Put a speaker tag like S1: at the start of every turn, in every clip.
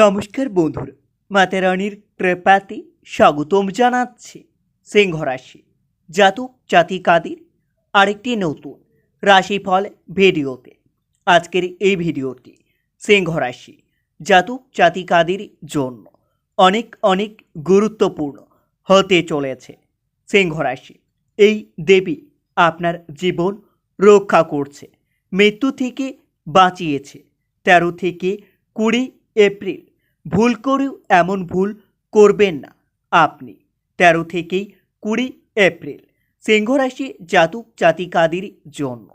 S1: নমস্কার বন্ধুরা মাতারানির কৃপাতে স্বাগতম জানাচ্ছি সিংহ রাশি জাতক জাতিকাদের আরেকটি নতুন রাশিফল ভিডিওতে। আজকের এই ভিডিওটি সিংহ রাশি জাতক জাতিকাদের জন্য অনেক অনেক গুরুত্বপূর্ণ হতে চলেছে সিংহ রাশি এই দেবী আপনার জীবন রক্ষা করছে, মৃত্যু থেকে বাঁচিয়েছে, তেরো থেকে কুড়ি এপ্রিল ভুল করেও এমন ভুল করবেন না আপনি। তেরো থেকেই কুড়ি এপ্রিল, সিংহরাশি জাতক জাতিকাদের জন্য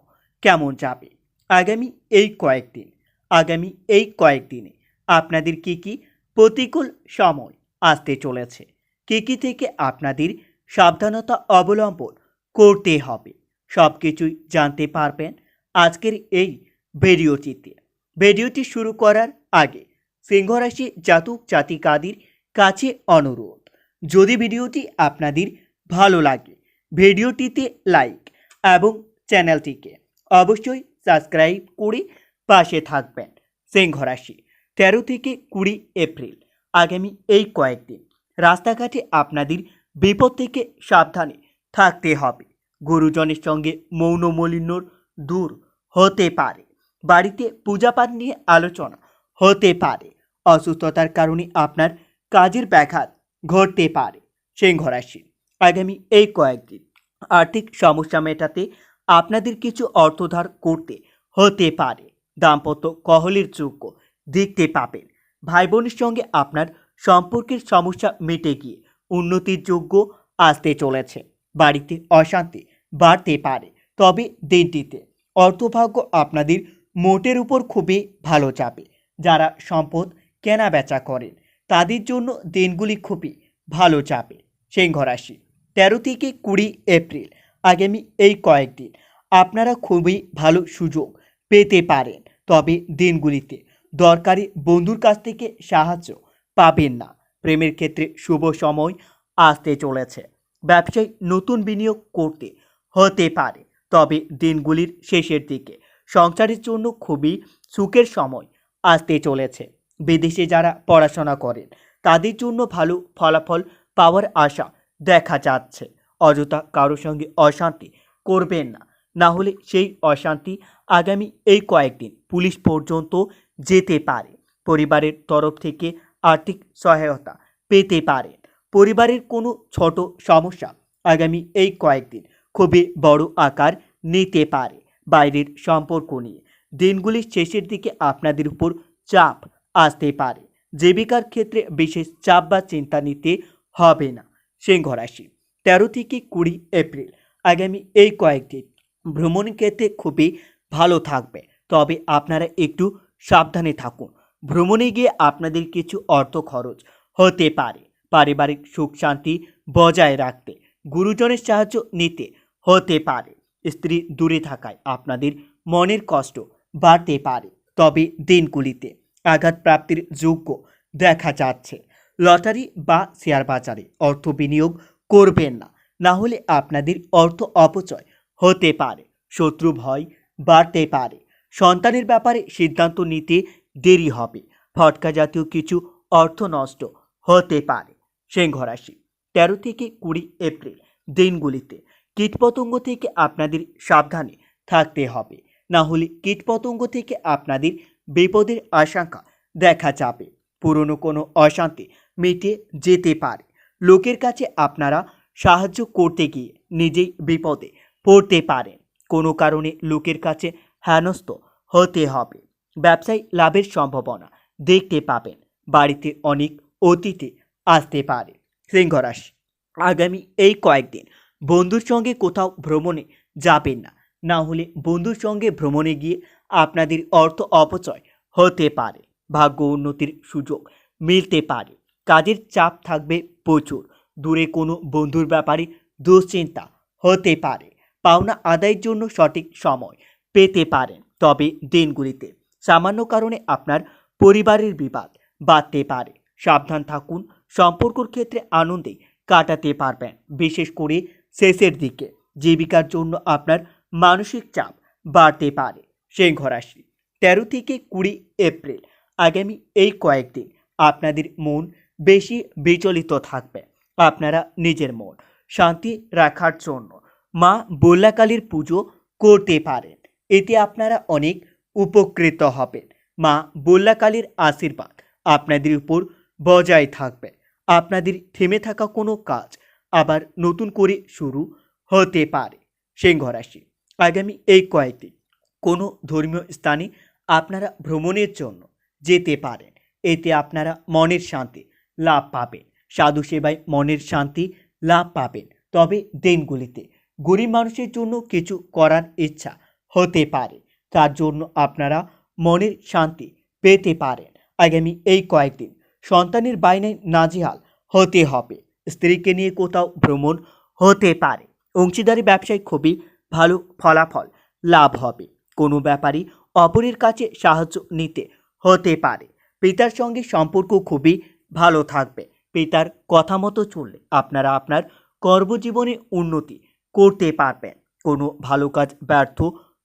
S1: কেমন যাবে? আগামী এই কয়েকদিন, আগামী এই কয়েকদিনে আপনাদের কি কি প্রতিকূল সময় আসতে চলেছে? কি কি থেকে আপনাদের সাবধানতা অবলম্বন করতে হবে? সব কিছুই জানতে পারবেন আজকের এই ভিডিওটিতে। ভিডিওটি শুরু করার আগে সিংহরাশি জাতক জাতিকাদের কাছে অনুরোধ। যদি ভিডিওটি আপনাদের ভালো লাগে, ভিডিওটিতে লাইক এবং চ্যানেলটিকে অবশ্যই সাবস্ক্রাইব করে পাশে থাকবেন। সিংহরাশি তেরো থেকে কুড়ি এপ্রিল, আগামী এই কয়েকদিন। রাস্তাঘাটে আপনাদের বিপদ থেকে সাবধানে থাকতে হবে। গুরুজনের সঙ্গে মৌন মলিন্যর দূর হতে পারে। বাড়িতে পূজাপাঠ নিয়ে আলোচনা হতে পারে। অসুস্থতার কারণে আপনার কাজের ব্যাঘাত ঘটতে পারে। সিংহ রাশি আগামী এই কয়েকদিন আর্থিক সমস্যা মেটাতে আপনাদের কিছু অর্থধার করতে হতে পারে। দাম্পত্য কহলের যোগ্য দেখতে পাবেন। ভাই বোনের সঙ্গে আপনার সম্পর্কের সমস্যা মিটে গিয়ে উন্নতির যোগ্য আসতে চলেছে। বাড়িতে অশান্তি বাড়তে পারে। তবে দিনটিতে অর্থভাগ্য আপনাদের মোটের উপর খুবই ভালো যাবে। যারা সম্পদ কেনা বেচা করেন, তাদের জন্য দিনগুলি খুবই ভালো যাবে। সিংহ রাশি, তেরো থেকে কুড়ি এপ্রিল আগামী এই কয়েকদিন আপনারা খুবই ভালো সুযোগ পেতে পারেন, তবে দিনগুলিতে দরকারি বন্ধুর কাছ থেকে সাহায্য পাবেন না। প্রেমের ক্ষেত্রে শুভ সময় আসতে চলেছে। ব্যবসায় নতুন বিনিয়োগ করতে হতে পারে, তবে দিনগুলির শেষের দিকে সংসারের জন্য খুবই সুখের সময় আসতে চলেছে। বিদেশে যারা পড়াশোনা করেন, তাদের জন্য ভালো ফলাফল পাওয়ার আশা দেখা যাচ্ছে। অযথা কারোর সঙ্গে অশান্তি করবেন না। না হলে সেই অশান্তি আগামী এই কয়েকদিন পুলিশ পর্যন্ত যেতে পারে। পরিবারের তরফ থেকে আর্থিক সহায়তা পেতে পারেন পরিবারের কোনো ছোট সমস্যা আগামী এই কয়েকদিন খুবই বড় আকার নিতে পারে। বাইরের সম্পর্ক নিয়ে দিনগুলির শেষের দিকে আপনাদের উপর চাপ আসতে পারে। জীবিকার ক্ষেত্রে বিশেষ চাপ বা চিন্তা নিতে হবে না। সিংহ রাশি, তেরো থেকে কুড়ি এপ্রিল, আগামী এই কয়েকদিন ভ্রমণ ক্ষেত্রে খুবই ভালো থাকবে। তবে আপনারা একটু সাবধানে থাকুন। ভ্রমণে গিয়ে আপনাদের কিছু অর্থ খরচ হতে পারে। পারিবারিক সুখ শান্তি বজায় রাখতে গুরুজনের সাহায্য নিতে হতে পারে। স্ত্রী দূরে থাকায় আপনাদের মনের কষ্ট বাড়তে পারে। তবে দিনগুলিতে আঘাত প্রাপ্তির যোগ্য দেখা যাচ্ছে। লটারি বা শেয়ার বাজারে অর্থ বিনিয়োগ করবেন না। না হলে আপনাদের অর্থ অপচয় হতে পারে, শত্রু ভয় বাড়তে পারে। সন্তানের ব্যাপারে সিদ্ধান্ত নিতে দেরি হবে। ফটকা জাতীয় কিছু অর্থ নষ্ট হতে পারে। সিংহ রাশি, তেরো থেকে কুড়ি এপ্রিল দিনগুলিতে কীটপতঙ্গ থেকে আপনাদের সাবধানে থাকতে হবে। না হলে কীটপতঙ্গ থেকে আপনাদের বিপদের আশঙ্কা দেখা যাবে। পুরনো কোনো অশান্তি মিটে যেতে পারে। লোকের কাছে আপনারা সাহায্য করতে গিয়ে নিজেই বিপদে পড়তে পারেন। কোনো কারণে লোকের কাছে হেনস্থ হতে হবে। ব্যবসায় লাভের সম্ভাবনা দেখতে পাবেন। বাড়িতে অনেক অতিথি আসতে পারে। সিংহ রাশি আগামী এই কয়েকদিন বন্ধুর সঙ্গে কোথাও ভ্রমণে যাবেন না। না হলে বন্ধুর সঙ্গে ভ্রমণে গিয়ে আপনাদের অর্থ অপচয় হতে পারে, ভাগ্য উন্নতির সুযোগ মিলতে পারে, কাজের চাপ থাকবে প্রচুর, দূরে কোনো বন্ধুর ব্যাপারে দুশ্চিন্তা হতে পারে, পাওনা আদায়ের জন্য সঠিক সময় পেতে পারেন, তবে দিনগুলিতে সামান্য কারণে আপনার পরিবারের বিবাদ বাড়তে পারে, সাবধান থাকুন, সম্পর্কর ক্ষেত্রে আনন্দে কাটাতে পারবেন, বিশেষ করে শেষের দিকে, জীবিকার জন্য আপনার মানসিক চাপ বাড়তে পারে। সিংহ রাশি, তেরো থেকে কুড়ি এপ্রিল। আগামী এই কয়েকদিন আপনাদের মন বেশি বিচলিত থাকবে। আপনারা নিজের মন শান্তি রাখার জন্য মা বল্লাকালীর পুজো করতে পারেন। এতে আপনারা অনেক উপকৃত হবেন। মা বল্লাকালীর আশীর্বাদ আপনাদের উপর বজায় থাকবে। আপনাদের থেমে থাকা কোনো কাজ আবার নতুন করে শুরু হতে পারে। সিংহ রাশি আগামী এই কয়েকদিন কোনো ধর্মীয় স্থানে আপনারা ভ্রমণের জন্য যেতে পারেন। এতে আপনারা মনের শান্তি লাভ পাবেন। সাধু সেবায় মনের শান্তি লাভ পাবেন। তবে দিনগুলিতে গরিব মানুষের জন্য কিছু করার ইচ্ছা হতে পারে। তার জন্য আপনারা মনের শান্তি পেতে পারেন। আগামী এই কয়েকদিন সন্তানের বাইনায় নাজিহাল হতে হবে। স্ত্রীকে নিয়ে কোথাও ভ্রমণ হতে পারে। অংশীদারি ব্যবসায় খুবই ভালো ফলাফল, লাভ হবে। কোনো ব্যাপারই অপরের কাছে সাহায্য নিতে হতে পারে। পিতার সঙ্গে সম্পর্ক খুবই ভালো থাকবে। পিতার কথা মতো চললে আপনারা আপনার কর্মজীবনে উন্নতি করতে পারবেন। কোনো ভালো কাজ ব্যর্থ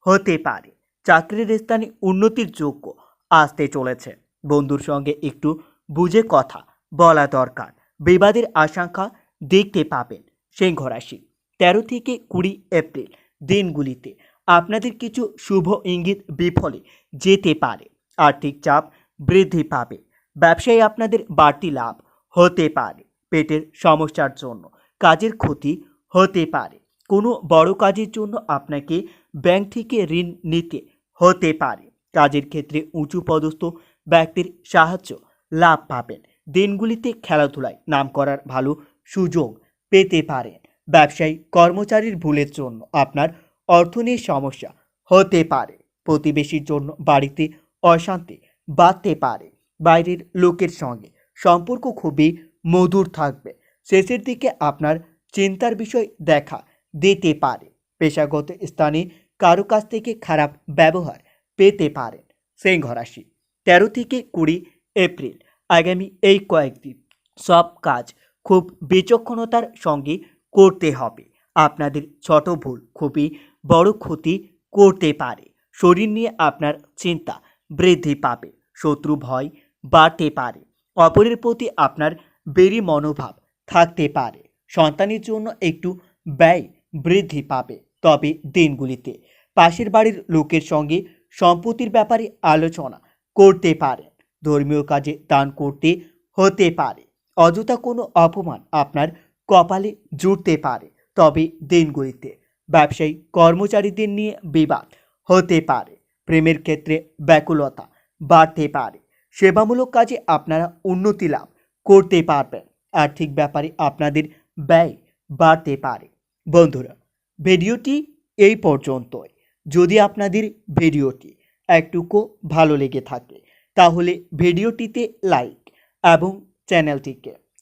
S1: হতে পারে। চাকরির স্থানে উন্নতির যোগ্য আসতে চলেছে। বন্ধুর সঙ্গে একটু বুঝে কথা বলা দরকার। বিবাদের আশঙ্কা দেখতে পাবেন। সিংহ রাশি, তেরো থেকে কুড়ি এপ্রিল। দিনগুলিতে। আপনাদের কিছু শুভ ইঙ্গিত বিফলে যেতে পারে। আর্থিক চাপ বৃদ্ধি পাবে। ব্যবসায় আপনাদের বাড়তি লাভ হতে পারে। পেটের সমস্যার জন্য কাজের ক্ষতি হতে পারে। কোনো বড় কাজের জন্য আপনাকে ব্যাংক থেকে ঋণ নিতে হতে পারে। কাজের ক্ষেত্রে উঁচু পদস্থ ব্যক্তির সাহায্য লাভ পাবেন। দিনগুলিতে খেলাধুলায় নাম করার ভালো সুযোগ পেতে পারেন। ব্যবসায়ী কর্মচারীর ভুলের জন্য আপনার অর্থ নিয়ে সমস্যা হতে পারে। প্রতিবেশীর জন্য বাড়িতে অশান্তি বাড়তে পারে। বাইরের লোকের সঙ্গে সম্পর্ক খুবই মধুর থাকবে। শেষের দিকে আপনার চিন্তার বিষয় দেখা দিতে পারে। পেশাগত স্থানে কারও কাছ থেকে খারাপ ব্যবহার পেতে পারেন। সিংহ রাশি, তেরো থেকে কুড়ি এপ্রিল। আগামী এই কয়েকদিন সব কাজ খুব বিচক্ষণতার সঙ্গে করতে হবে। আপনাদের ছোট ভুল খুবই বড় ক্ষতি করতে পারে। শরীর নিয়ে আপনার চিন্তা বৃদ্ধি পাবে, শত্রু ভয় বাড়তে পারে, অপরের প্রতি আপনার বেরি মনোভাব থাকতে পারে, সন্তানের জন্য একটু ব্যয় বৃদ্ধি পাবে। তবে দিনগুলিতে পাশের বাড়ির লোকের সঙ্গে সম্পত্তির ব্যাপারে আলোচনা করতে পারেন। ধর্মীয় কাজে দান করতে হতে পারে। অযথা কোনো অপমান আপনার কপালে জুটতে পারে, তবে দিনগুলিতে ব্যবসায়ী কর্মচারীদের নিয়ে বিবাদ হতে পারে। প্রেমের ক্ষেত্রে ব্যাকুলতা বাড়তে পারে। সেবামূলক কাজে আপনারা উন্নতি লাভ করতে পারবেন। আর্থিক ব্যাপারে আপনাদের ব্যয় বাড়তে পারে। বন্ধুরা, ভিডিওটি এই পর্যন্তই। যদি আপনাদের ভিডিওটি একটুকু ভালো লেগে থাকে, তাহলে ভিডিওটিতে লাইক এবং চ্যানেলটিকে